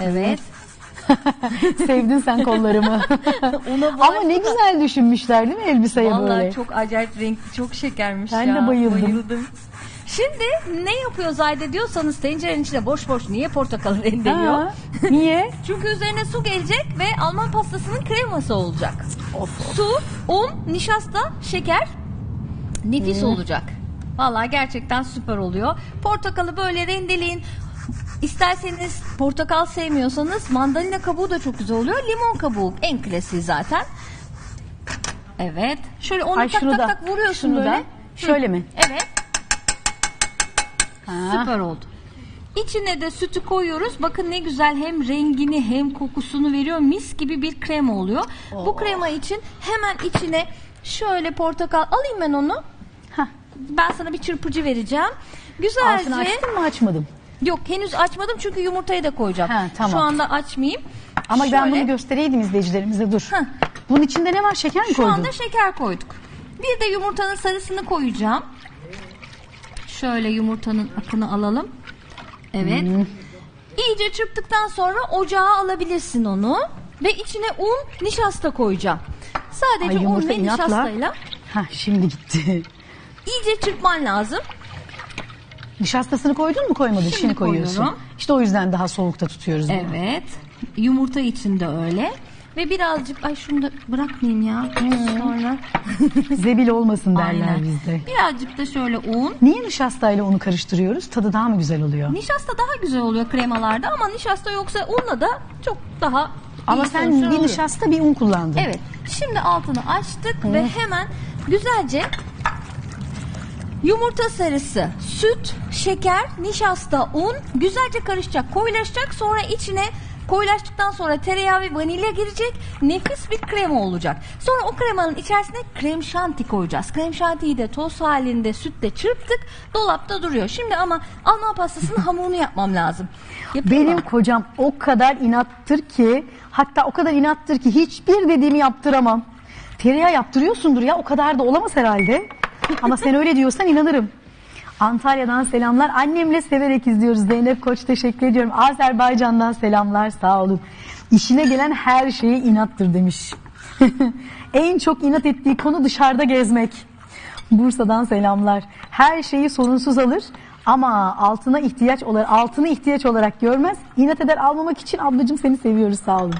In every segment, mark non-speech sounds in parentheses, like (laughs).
Evet. (laughs) Sevdin sen kollarımı. (laughs) Ona Ama ne güzel düşünmüşler değil mi elbiseye Vallahi böyle? çok acayip renkli, çok şekermiş Ben ya. de bayıldım. Şimdi ne yapıyor Zayde diyorsanız tencerenin içinde boş boş niye portakal (laughs) rendeliyor? Ha, niye? Çünkü üzerine su gelecek ve Alman pastasının kreması olacak. Of. Su, un, nişasta, şeker nefis olacak. Vallahi gerçekten süper oluyor. Portakalı böyle rendeleyin. İsterseniz portakal sevmiyorsanız mandalina kabuğu da çok güzel oluyor. Limon kabuğu en klasiği zaten. Evet. Şöyle onu Ay tak şunu tak da. tak vuruyorsun şunu böyle. Da. Şöyle mi? Evet. Ha. Süper oldu. İçine de sütü koyuyoruz. Bakın ne güzel hem rengini hem kokusunu veriyor. Mis gibi bir krema oluyor. Bu krema için hemen içine şöyle portakal alayım ben onu. Hah. Ben sana bir çırpıcı vereceğim. Güzelce. Altını açtın mı açmadım. Yok henüz açmadım çünkü yumurtayı da koyacağım. Ha, tamam. Şu anda açmayayım. Ama ben Şöyle, bunu göstereydim izleyicilerimize dur. Heh. Bunun içinde ne var? Şeker mi Şu koydun? anda şeker koyduk. Bir de yumurtanın sarısını koyacağım. Şöyle yumurtanın akını alalım. Evet. Hmm. İyice çırptıktan sonra ocağa alabilirsin onu. Ve içine un, nişasta koyacağım. Sadece Ay, un ve inatla. nişastayla Hah şimdi gitti. iyice çırpman lazım. Nişastasını koydun mu koymadın? Şimdi Şimdi, koyuyorsun. koyuyorum. İşte o yüzden daha soğukta tutuyoruz bunu. Evet. Yumurta için de öyle. Ve birazcık ay şunu da bırakmayayım ya. Sonra (laughs) Zebil olmasın derler Aynen. bizde. birazcık da şöyle un. Niye nişastayla onu karıştırıyoruz? Tadı daha mı güzel oluyor? Nişasta daha güzel oluyor kremalarda ama nişasta yoksa unla da çok daha Ama sen bir oluyor. nişasta bir un kullandın. Evet. Şimdi altını açtık ve hemen güzelce yumurta sarısı, süt, şeker, nişasta, un güzelce karışacak, koyulaşacak. Sonra içine koyulaştıktan sonra tereyağı ve vanilya girecek. Nefis bir krema olacak. Sonra o kremanın içerisine krem şanti koyacağız. Krem şantiyi de toz halinde sütle çırptık. Dolapta duruyor. Şimdi ama Alman pastasının (laughs) hamurunu yapmam lazım. Yapayım Benim mı? kocam o kadar inattır ki hatta o kadar inattır ki hiçbir dediğimi yaptıramam. Tereyağı yaptırıyorsundur ya o kadar da olamaz herhalde. Ama sen öyle diyorsan inanırım. Antalya'dan selamlar. Annemle severek izliyoruz. Zeynep Koç teşekkür ediyorum. Azerbaycan'dan selamlar sağ olun. İşine gelen her şeye inattır demiş. (laughs) en çok inat ettiği konu dışarıda gezmek. Bursa'dan selamlar. Her şeyi sorunsuz alır ama altına ihtiyaç olarak altını ihtiyaç olarak görmez. İnat eder almamak için ablacığım seni seviyoruz sağ olun.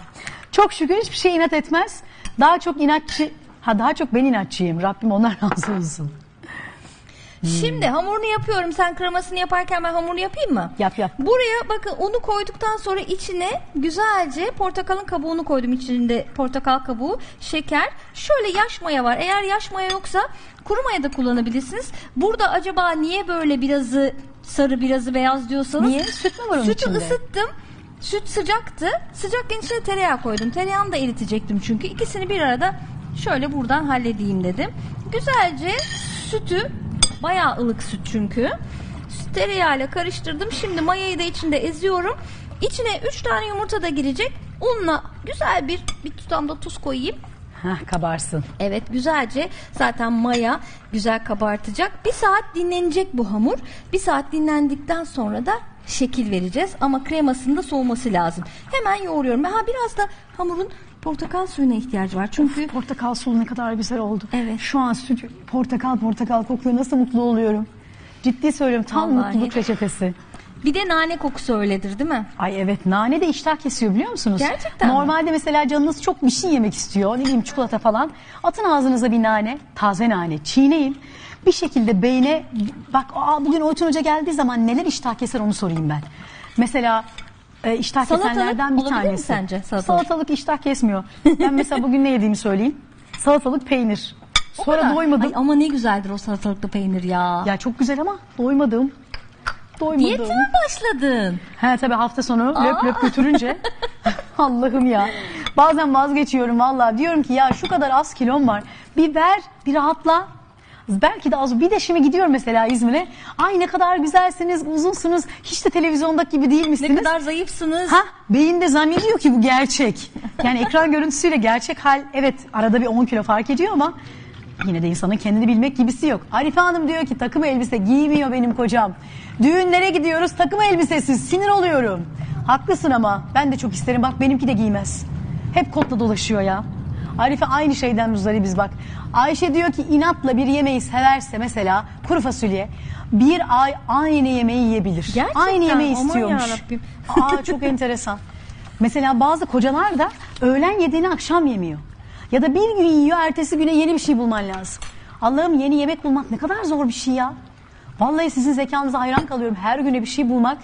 Çok şükür hiçbir şey inat etmez. Daha çok inatçı ha daha çok ben inatçıyım. Rabbim onlar (laughs) razı olsun. Şimdi hamurunu yapıyorum. Sen kremasını yaparken ben hamurunu yapayım mı? Yap yap. Buraya bakın unu koyduktan sonra içine güzelce portakalın kabuğunu koydum. İçinde portakal kabuğu, şeker. Şöyle yaş maya var. Eğer yaş maya yoksa kuru maya da kullanabilirsiniz. Burada acaba niye böyle birazı sarı birazı beyaz diyorsanız. Niye? Süt mü var onun Sütü içinde? ısıttım. Süt sıcaktı. Sıcakken içine tereyağı koydum. Tereyağını da eritecektim çünkü. ikisini bir arada şöyle buradan halledeyim dedim. Güzelce sütü bayağı ılık süt çünkü. Tereyağıyla karıştırdım. Şimdi mayayı da içinde eziyorum. İçine 3 tane yumurta da girecek. Unla güzel bir bir tutamda tuz koyayım. Hah kabarsın. Evet güzelce zaten maya güzel kabartacak. Bir saat dinlenecek bu hamur. Bir saat dinlendikten sonra da şekil vereceğiz. Ama kremasının da soğuması lazım. Hemen yoğuruyorum. Ha biraz da hamurun portakal suyuna ihtiyacı var. Çünkü Portakal sulu ne kadar güzel oldu. Evet. Şu an süt portakal portakal kokuyor. Nasıl mutlu oluyorum. Ciddi söylüyorum tam Vallahi. mutluluk reçetesi. bir de nane kokusu öyledir değil mi? Ay evet nane de iştah kesiyor biliyor musunuz? Gerçekten mi? Normalde mesela canınız çok bir şey yemek istiyor. Ne bileyim çikolata falan. Atın ağzınıza bir nane. Taze nane. Çiğneyin. Bir şekilde beyne bak aa, bugün Oytun Hoca geldiği zaman neler iştah keser onu sorayım ben. Mesela e, iştah Salatalık kesenlerden bir olabilir mi tanesi. sence salatalık? İştah kesmiyor. Ben mesela bugün ne yediğimi söyleyeyim. Salatalık peynir. O Sonra kadar. doymadım. Ay, ama ne güzeldir o salatalıklı peynir ya. Ya çok güzel ama doymadım. Doymadım. Diyete mi başladın? He tabii hafta sonu löp löp götürünce (laughs) Allah'ım ya. Bazen vazgeçiyorum vallahi diyorum ki ya şu kadar az kilom var. Bir ver bir rahatla. Belki de az bir de şimdi gidiyorum mesela İzmir'e. Ay ne kadar güzelsiniz, uzunsunuz. Hiç de televizyondaki gibi değil Ne kadar zayıfsınız. Ha, beyin de zannediyor ki bu gerçek. Yani ekran görüntüsüyle gerçek hal evet arada bir 10 kilo fark ediyor ama yine de insanın kendini bilmek gibisi yok. Arife Hanım diyor ki takım elbise giymiyor benim kocam. Düğünlere gidiyoruz takım elbisesiz sinir oluyorum. Haklısın ama ben de çok isterim. Bak benimki de giymez. Hep kotla dolaşıyor ya. Arife aynı şeyden muzdaribiz bak. Ayşe diyor ki inatla bir yemeği severse mesela kuru fasulye bir ay aynı yemeği yiyebilir. Gerçekten, aynı yemeği aman istiyormuş. yarabbim. Aa çok (laughs) enteresan. Mesela bazı kocalar da öğlen yediğini akşam yemiyor. Ya da bir gün yiyor ertesi güne yeni bir şey bulman lazım. Allah'ım yeni yemek bulmak ne kadar zor bir şey ya. Vallahi sizin zekanıza hayran kalıyorum. Her güne bir şey bulmak.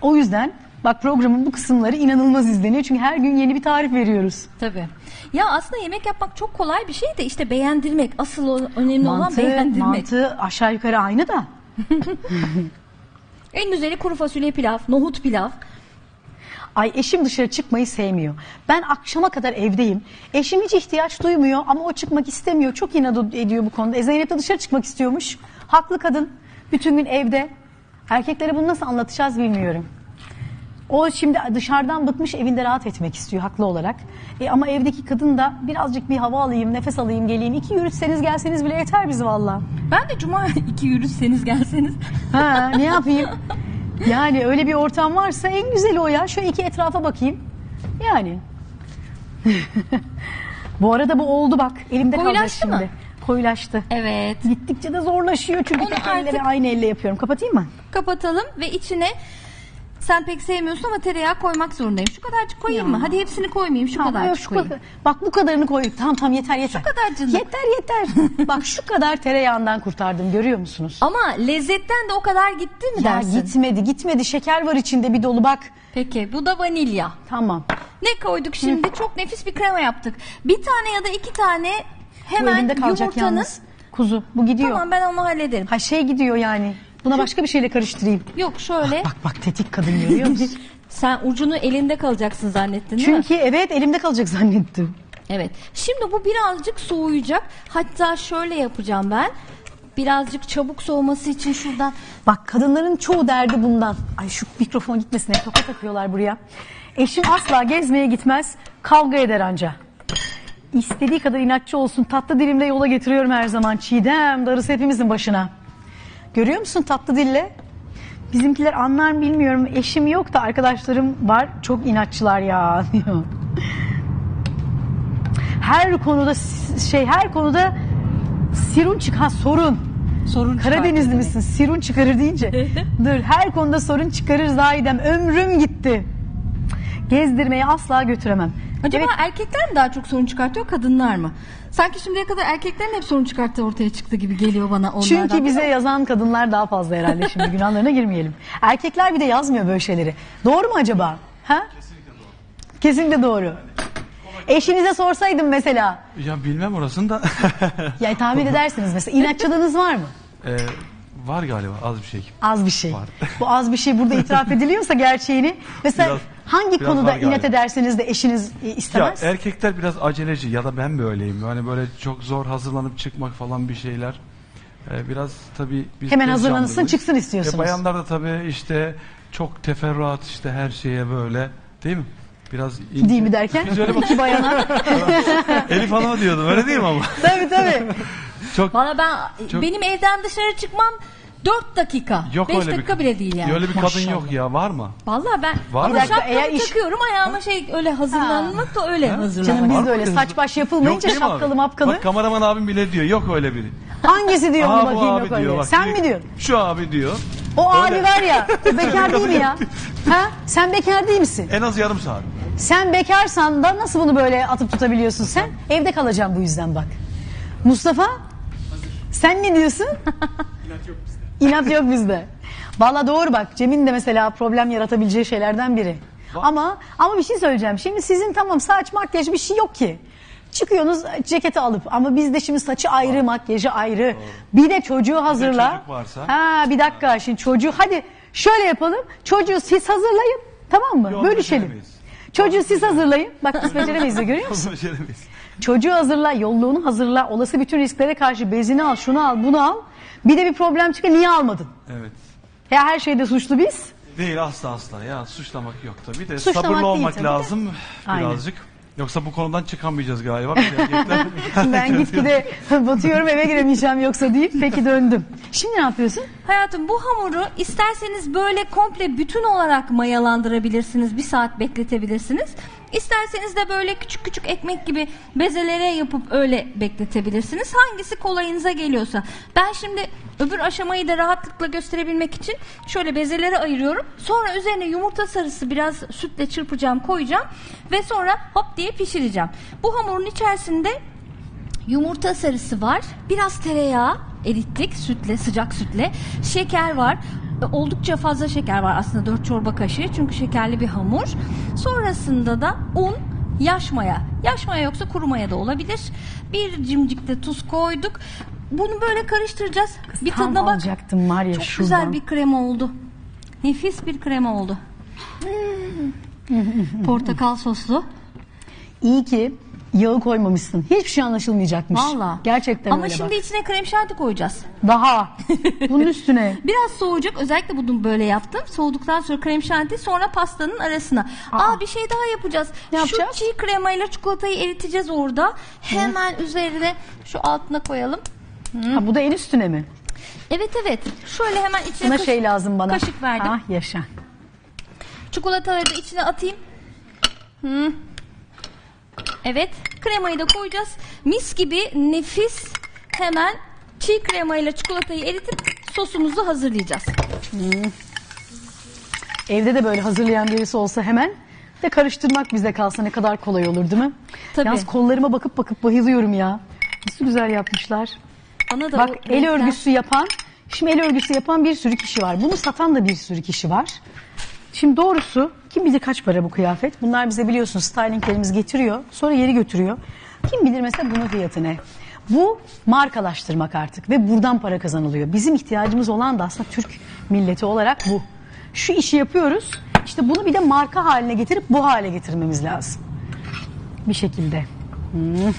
O yüzden bak programın bu kısımları inanılmaz izleniyor. Çünkü her gün yeni bir tarif veriyoruz. Tabii. Ya aslında yemek yapmak çok kolay bir şey de işte beğendirmek. Asıl o- önemli olan Mantı, beğendirmek. mantı aşağı yukarı aynı da. (laughs) En güzeli kuru fasulye pilav, nohut pilav. Ay eşim dışarı çıkmayı sevmiyor. Ben akşama kadar evdeyim. Eşim hiç ihtiyaç duymuyor ama o çıkmak istemiyor. Çok inat ediyor bu konuda. E, Zeynep de dışarı çıkmak istiyormuş. Haklı kadın. Bütün gün evde. Erkeklere bunu nasıl anlatacağız bilmiyorum. O şimdi dışarıdan bıkmış evinde rahat etmek istiyor haklı olarak. E, ama evdeki kadın da birazcık bir hava alayım, nefes alayım, geleyim. İki yürütseniz gelseniz bile yeter bize valla. Ben de cuma (laughs) iki yürüseniz gelseniz. Ha, ne yapayım? Yani öyle bir ortam varsa en güzeli o ya. Şöyle iki etrafa bakayım. Yani. (laughs) bu arada bu oldu bak. Elimde kalacak Koyulaştı şimdi. mı? Koyulaştı. Evet. Gittikçe de zorlaşıyor çünkü Onu tek elle artık- aynı elle yapıyorum. Kapatayım mı? Kapatalım ve içine sen pek sevmiyorsun ama tereyağı koymak zorundayım. Şu kadarcık koyayım Ya. mı? Hadi hepsini koymayayım. Şu Tamam, kadarcık yok, şu koyayım. kadar- Bak bu kadarını koy. Tamam tamam yeter yeter. Şu kadarcık. Yeter yeter. (laughs) bak şu kadar tereyağından kurtardım görüyor musunuz? Ama lezzetten de o kadar gitti mi Ya dersin? gitmedi gitmedi. Şeker var içinde bir dolu bak. Peki bu da vanilya. Tamam. Ne koyduk şimdi? Çok nefis bir krema yaptık. Bir tane ya da iki tane bu hemen elimde kalacak yumurtanın. yalnız. Kuzu bu gidiyor. Tamam ben onu hallederim. Ha şey gidiyor yani. Buna başka bir şeyle karıştırayım. Yok şöyle. Bak bak tetik kadın görüyor musun? (laughs) Sen ucunu elinde kalacaksın zannettin değil mi? Çünkü evet elimde kalacak zannettim. Evet. Şimdi bu birazcık soğuyacak. Hatta şöyle yapacağım ben. Birazcık çabuk soğuması için şuradan Bak kadınların çoğu derdi bundan. Ay şu mikrofon gitmesin hep toka takıyorlar buraya. Eşim asla gezmeye gitmez. Kavga eder anca. İstediği kadar inatçı olsun. Tatlı dilimle yola getiriyorum her zaman. Çiğdem darısı hepimizin başına. Görüyor musun tatlı dille? Bizimkiler anlar mı bilmiyorum. Eşim yok da arkadaşlarım var. Çok inatçılar ya (laughs) diyor. Her konuda şey her konuda sirun çıkan sorun. sorun Karadenizli misin? Sirun çıkarır deyince. (laughs) Dur her konuda sorun çıkarır Zahidem. Ömrüm gitti. Gezdirmeye asla götüremem. Acaba Evet, erkekler mi daha çok sorun çıkartıyor kadınlar mı? Sanki şimdiye kadar erkeklerin hep sorun çıkarttığı ortaya çıktı gibi geliyor bana onlardan. çünkü bize yazan kadınlar daha fazla herhalde şimdi (laughs) günahlarına girmeyelim. Erkekler bir de yazmıyor böyle şeyleri. Doğru mu acaba? Ha? Kesinlikle doğru. Kesinlikle doğru. Eşinize sorsaydım mesela. Ya bilmem orasını da (laughs) Yani tahmin edersiniz mesela. inatçılığınız var mı? Ee, var galiba az bir şey. Az bir şey. Var. Bu az bir şey burada itiraf (laughs) ediliyorsa gerçeğini. Mesela Biraz- hangi biraz konuda var galiba. inat ederseniz de eşiniz e, Ya istemez? erkekler biraz aceleci ya da ben böyleyim. Yani böyle çok zor hazırlanıp çıkmak falan bir şeyler. Ee, biraz tabii biz Hemen tez hazırlanırsın, canlıyız. çıksın istiyorsunuz. E, bayanlar da tabii işte çok teferruat işte her şeye böyle değil mi? Biraz ince. Değil mi derken? Biz öyle bak İki bayana. (laughs) Elif Hanım'a diyordum öyle değil mi ama? tabii tabii. Çok Valla ben Çok- benim evden dışarı çıkmam 4 dakika. yok 5 öyle dakika bir bile değil yani. Öyle bir kadın Maşallah. yok ya var mı? Vallahi ben Var ama mı? Şapkamı eğer iş- takıyorum ayağıma şey öyle hazırlanmak da öyle hazırlanmak. Canım biz de öyle saç baş yapılmayınca değil mi abi? şapkalı mapkalı. Bak kameraman abim bile diyor yok öyle biri. Hangisi diyor Aa, onu bu bakayım abi yok öyle. diyor, bak, Sen diyor. mi diyorsun? Şu abi diyor. O Öyle. abi var ya (laughs) o bekar değil mi ya? Ha? Sen bekar değil misin? En az yarım saat. Sen bekarsan da nasıl bunu böyle atıp tutabiliyorsun sen? Evde kalacağım bu yüzden bak. Mustafa? Sen ne diyorsun? İnat yok bizde. Valla doğru bak. Cem'in de mesela problem yaratabileceği şeylerden biri. Ama ama bir şey söyleyeceğim. Şimdi sizin tamam saç makyaj bir şey yok ki. Çıkıyorsunuz ceketi alıp ama bizde şimdi saçı ayrı, makyajı ayrı. Bir de çocuğu hazırla. çocuk varsa. Ha bir dakika şimdi çocuğu hadi şöyle yapalım. Çocuğu siz hazırlayın. Tamam mı? Yok, Bölüşelim. beceremeyiz. Çocuğu siz hazırlayın. Bak biz (laughs) beceremeyiz de görüyor musun? Beceremeyiz. Çocuğu hazırla, yolluğunu hazırla. Olası bütün risklere karşı bezini al, şunu al, bunu al. Bir de bir problem çıkıyor. Niye almadın? Evet. Ya her şeyde suçlu biz. Değil asla asla ya suçlamak yok tabii de Suçlamak sabırlı değil olmak tabii de. lazım Aynen. birazcık. Yoksa bu konudan çıkamayacağız galiba. (laughs) Ben gitgide (laughs) batıyorum eve giremeyeceğim yoksa deyip peki döndüm. Şimdi ne yapıyorsun? Hayatım bu hamuru isterseniz böyle komple bütün olarak mayalandırabilirsiniz. Bir saat bekletebilirsiniz. İsterseniz de böyle küçük küçük ekmek gibi bezelere yapıp öyle bekletebilirsiniz. Hangisi kolayınıza geliyorsa. Ben şimdi öbür aşamayı da rahatlıkla gösterebilmek için şöyle bezelere ayırıyorum. Sonra üzerine yumurta sarısı biraz sütle çırpacağım koyacağım. Ve sonra hop diye pişireceğim. Bu hamurun içerisinde Yumurta sarısı var. Biraz tereyağı erittik sütle, sıcak sütle. Şeker var. E, Oldukça fazla şeker var aslında 4 çorba kaşığı çünkü şekerli bir hamur. Sonrasında da un, yaş maya. Yaş maya yoksa kuru maya da olabilir. Bir cimcik de tuz koyduk. Bunu böyle karıştıracağız. bir Tam tadına bak. alacaktım var ya Çok şuradan. güzel bir krema oldu. Nefis bir krema oldu. (laughs) Portakal soslu. İyi ki yağı koymamışsın. Hiçbir şey anlaşılmayacakmış. Valla. Gerçekten Ama öyle şimdi bak. içine krem şanti koyacağız. Daha. (laughs) Bunun üstüne. Biraz soğuyacak. Özellikle bunu böyle yaptım. Soğuduktan sonra krem şanti sonra pastanın arasına. Aa, bir şey daha yapacağız. Ne yapacağız? Şu çiğ kremayla çikolatayı eriteceğiz orada. Hemen üzerine şu altına koyalım. Ha, bu da en üstüne mi? Evet evet. Şöyle hemen içine Buna kaş- şey lazım bana. kaşık verdim. Ah yaşa. Çikolataları da içine atayım. Hı. Evet. Kremayı da koyacağız. Mis gibi nefis hemen çiğ kremayla çikolatayı eritip sosumuzu hazırlayacağız. Evde de böyle hazırlayan birisi olsa hemen de karıştırmak bize kalsa ne kadar kolay olur değil mi? Tabii. Yalnız kollarıma bakıp bakıp bayılıyorum ya. Nasıl güzel yapmışlar. Bana da Bak el renkler- örgüsü yapan, şimdi el örgüsü yapan bir sürü kişi var. Bunu satan da bir sürü kişi var. Şimdi doğrusu kim bilir kaç para bu kıyafet? Bunlar bize biliyorsun stylinglerimiz getiriyor. Sonra geri götürüyor. Kim bilir mesela bunun fiyatı ne? Bu markalaştırmak artık ve buradan para kazanılıyor. Bizim ihtiyacımız olan da aslında Türk milleti olarak bu. Şu işi yapıyoruz. İşte bunu bir de marka haline getirip bu hale getirmemiz lazım. Bir şekilde. Hmm.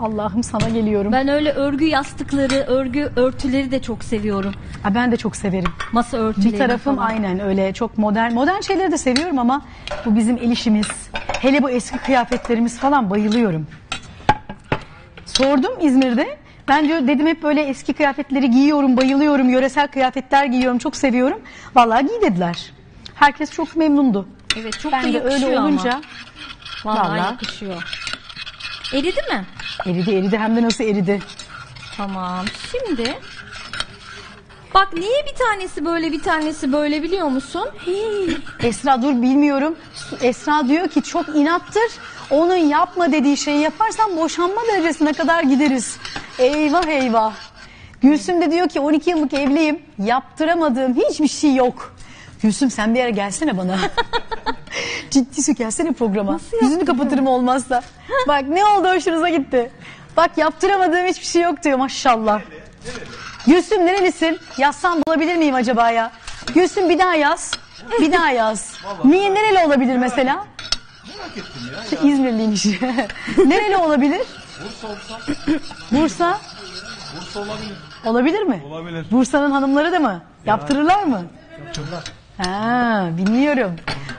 Allah'ım sana geliyorum. Ben öyle örgü yastıkları, örgü örtüleri de çok seviyorum. Ha, ben de çok severim. Masa örtüleri Bir tarafım falan. aynen öyle çok modern. Modern şeyleri de seviyorum ama bu bizim el işimiz. Hele bu eski kıyafetlerimiz falan bayılıyorum. Sordum İzmir'de. Ben diyor dedim hep böyle eski kıyafetleri giyiyorum, bayılıyorum. Yöresel kıyafetler giyiyorum, çok seviyorum. Vallahi giy dediler. Herkes çok memnundu. Evet çok ben da de yakışıyor öyle olunca ama. Vallahi, vallahi. yakışıyor. Eridi mi? Eridi eridi hem de nasıl eridi. Tamam. Şimdi Bak niye bir tanesi böyle bir tanesi böyle biliyor musun? Esra dur bilmiyorum. Esra diyor ki çok inattır. Onun yapma dediği şeyi yaparsan boşanma derecesine kadar gideriz. Eyvah eyvah. Gülsüm de diyor ki 12 yıllık evliyim. Yaptıramadığım hiçbir şey yok. Gülsüm sen bir ara gelsene bana. (laughs) Ciddi su gelsene programa. Yüzünü kapatırım olmazsa. Bak ne oldu hoşunuza gitti. Bak yaptıramadığım hiçbir şey yok diyor maşallah. Gülsüm nerelisin? Yazsam bulabilir miyim acaba ya? Gülsüm bir daha yaz. Bir daha yaz. Niye nereli olabilir mesela? İşte İzmirliymiş. (laughs) nereli olabilir? Bursa. Bursa olabilir. Olabilir mi? Olabilir. Bursa'nın hanımları da mı? Yaptırırlar mı? Yaptırırlar. Ha, bilmiyorum.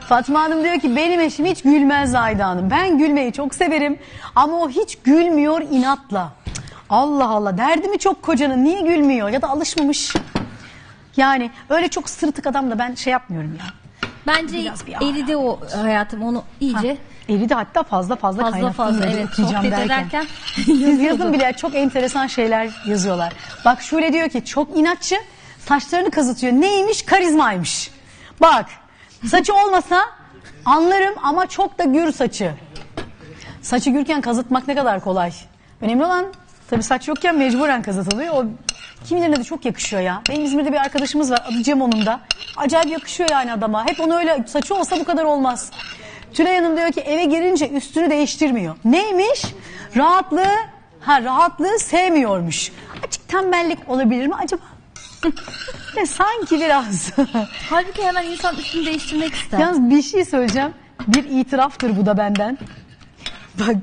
Fatma Hanım diyor ki benim eşim hiç gülmez Zayda Hanım. Ben gülmeyi çok severim ama o hiç gülmüyor inatla. Allah Allah derdi mi çok kocanın niye gülmüyor ya da alışmamış. Yani öyle çok sırtık adam da ben şey yapmıyorum ya. Bence Biraz bir eridi o hayatım onu iyice Eridi hatta fazla fazla, fazla kaynattım fazla dedi, evet okuyacağım sohbet derken. ederken Siz yazın bile çok enteresan şeyler yazıyorlar. Bak şöyle diyor ki çok inatçı saçlarını kazıtıyor. Neymiş? Karizmaymış. Bak saçı olmasa anlarım ama çok da gür saçı. Saçı gürken kazıtmak ne kadar kolay. Önemli olan tabii saç yokken mecburen kazıtılıyor. O kimilerine de çok yakışıyor ya. Benim İzmir'de bir arkadaşımız var adı Cem onun da. Acayip yakışıyor yani adama. Hep onu öyle saçı olsa bu kadar olmaz. Tülay Hanım diyor ki eve girince üstünü değiştirmiyor. Neymiş? Rahatlığı, ha rahatlığı sevmiyormuş. Açık tembellik olabilir mi acaba? (laughs) Ve sanki biraz. (laughs) halbuki hemen insan üstünü değiştirmek ister. Yalnız bir şey söyleyeceğim. Bir itiraftır bu da benden. Bak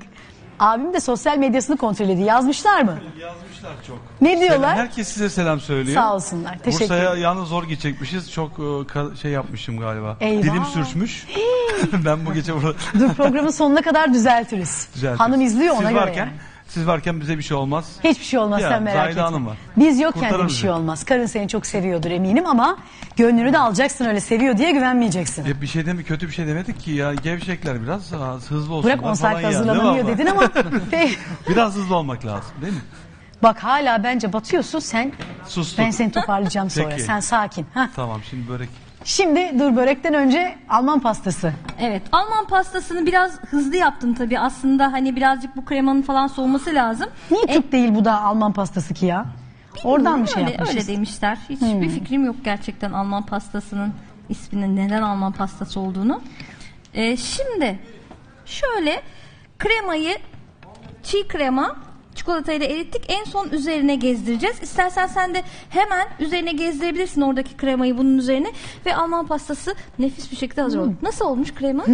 abim de sosyal medyasını kontrol ediyor. Yazmışlar mı? Yazmışlar çok. Ne diyorlar? Selam, herkes size selam söylüyor. Sağ olsunlar. Teşekkür Bursa'ya yalnız zor gidecekmişiz. Çok e, şey yapmışım galiba. Eyvah. Dilim sürçmüş. (laughs) ben bu gece burada Dur programın sonuna kadar düzeltiriz. düzeltiriz. Hanım izliyor ona siz göre. varken, yani. Siz varken bize bir şey olmaz. Hiçbir şey olmaz Ya, sen merak Zahide etme. Hanım var. Biz yokken de Kurtarır bir şey olmaz. Karın seni çok seviyordur eminim ama gönlünü de alacaksın öyle seviyor diye güvenmeyeceksin. Ya bir şey demi kötü bir şey demedik ki ya gevşekler biraz ha, hızlı olsunlar Bırak 10 saat falan ya. hazırlanamıyor dedin ama (laughs) Biraz hızlı olmak lazım değil mi? bak hala bence batıyorsun sen Sustum. ben seni toparlayacağım (laughs) sonra Peki. sen sakin. Heh. Tamam şimdi börek. Şimdi dur börekten önce Alman pastası. Evet Alman pastasını biraz hızlı yaptım tabii aslında hani birazcık bu kremanın falan soğuması lazım. Niye Türk değil bu da Alman pastası ki ya? Oradan mı şey öyle, yapmışız? Öyle demişler. Hiçbir fikrim yok gerçekten Alman pastasının isminin neden Alman pastası olduğunu. Ee, şimdi şöyle kremayı çiğ krema çikolatayla erittik. En son üzerine gezdireceğiz. İstersen sen de hemen üzerine gezdirebilirsin oradaki kremayı bunun üzerine ve Alman pastası nefis bir şekilde hazır oldu. Nasıl olmuş krema?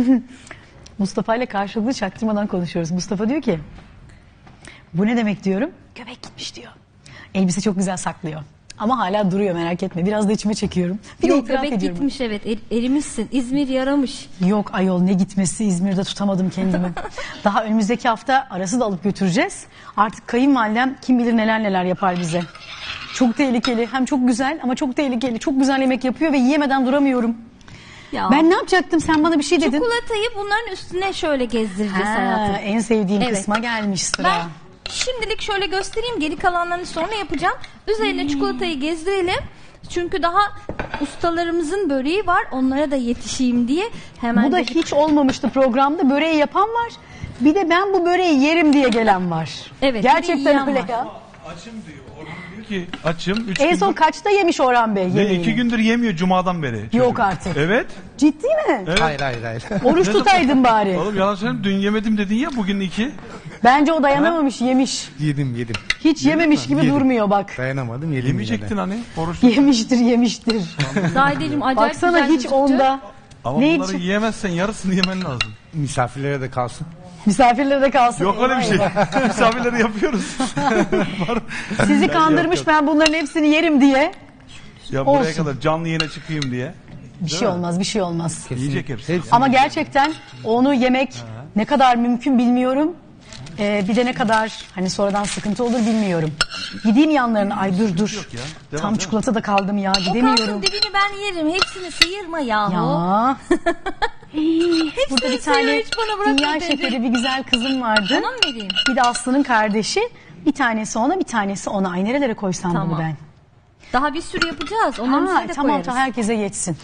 (laughs) Mustafa ile karşılıklı çaktırmadan konuşuyoruz. Mustafa diyor ki bu ne demek diyorum. Göbek gitmiş diyor. Elbise çok güzel saklıyor. Ama hala duruyor merak etme. Biraz da içime çekiyorum. Bir de Yok itiraf göbek ediyorum. gitmiş evet er- erimişsin. İzmir yaramış. Yok ayol ne gitmesi İzmir'de tutamadım kendimi. (laughs) Daha önümüzdeki hafta arası da alıp götüreceğiz. Artık kayınvalidem kim bilir neler neler yapar bize. Çok tehlikeli. Hem çok güzel ama çok tehlikeli. Çok güzel yemek yapıyor ve yiyemeden duramıyorum. Ya. Ben ne yapacaktım? Sen bana bir şey dedin. Çikolatayı bunların üstüne şöyle gezdireceğiz Ha, hayatım. en sevdiğim Evet. kısma gelmiş sıra. Ben şimdilik şöyle göstereyim. Geri kalanlarını sonra yapacağım. Üzerine çikolatayı gezdirelim. Çünkü daha ustalarımızın böreği var. Onlara da yetişeyim diye hemen Bu da dedik. hiç olmamıştı programda. Böreği yapan var. Bir de ben bu böreği yerim diye gelen var. Evet, bir de Gerçekten yiyen öyle var. ya. Açım diyor. Orhan diyor ki açım. Üç En gündür- son kaçta yemiş Orhan Bey Ve yemeğini? iki gündür yemiyor cumadan beri. çocuk. Yok artık. Evet. Ciddi mi? Evet. Hayır hayır hayır. (laughs) Oruç tutaydın bari. Oğlum yalan söyleyeyim dün yemedim dedin ya bugün iki. Bence o dayanamamış yemiş. yedim yedim. Hiç yememiş gibi Yedim. durmuyor bak. Dayanamadım yedim. Yemeyecektin yine de. hani. Oruç. Yemiştir yemiştir. Zahideciğim acayip Baksana güzel hiç gözüktü. onda. Ama Ne bunları için? yiyemezsen yarısını yemen lazım. Misafirlere de kalsın. Misafirlere de kalsın. Yok öyle bir şey. (laughs) Misafirleri yapıyoruz. (laughs) Sizi Ben kandırmış yapıyorum. ben bunların hepsini yerim diye. Ya buraya Olsun. kadar canlı yayına çıkayım diye. Bir şey olmaz bir şey olmaz. Yiyecek hepsi. Hepsi. Ama gerçekten onu yemek ne kadar mümkün bilmiyorum. Ee, bir de ne kadar hani sonradan sıkıntı olur bilmiyorum. Gideyim yanlarına. Ay dur dur. Yok ya, devam, Tam devam. çikolata da kaldım ya O kalsın gidemiyorum. dibini ben yerim. Hepsini sıyırma yahu. Ya. (laughs) Burada bir tane hiç bana bırakma dünya dedi. şekeri bir güzel kızım vardı. Ona mı vereyim? Bir de Aslı'nın kardeşi. Bir tanesi ona bir tanesi ona. Ay nerelere koysam bunu Tamam. ben? Daha bir sürü yapacağız. Onların Ha, üstüne de tamam koyarız. tamam herkese yetsin.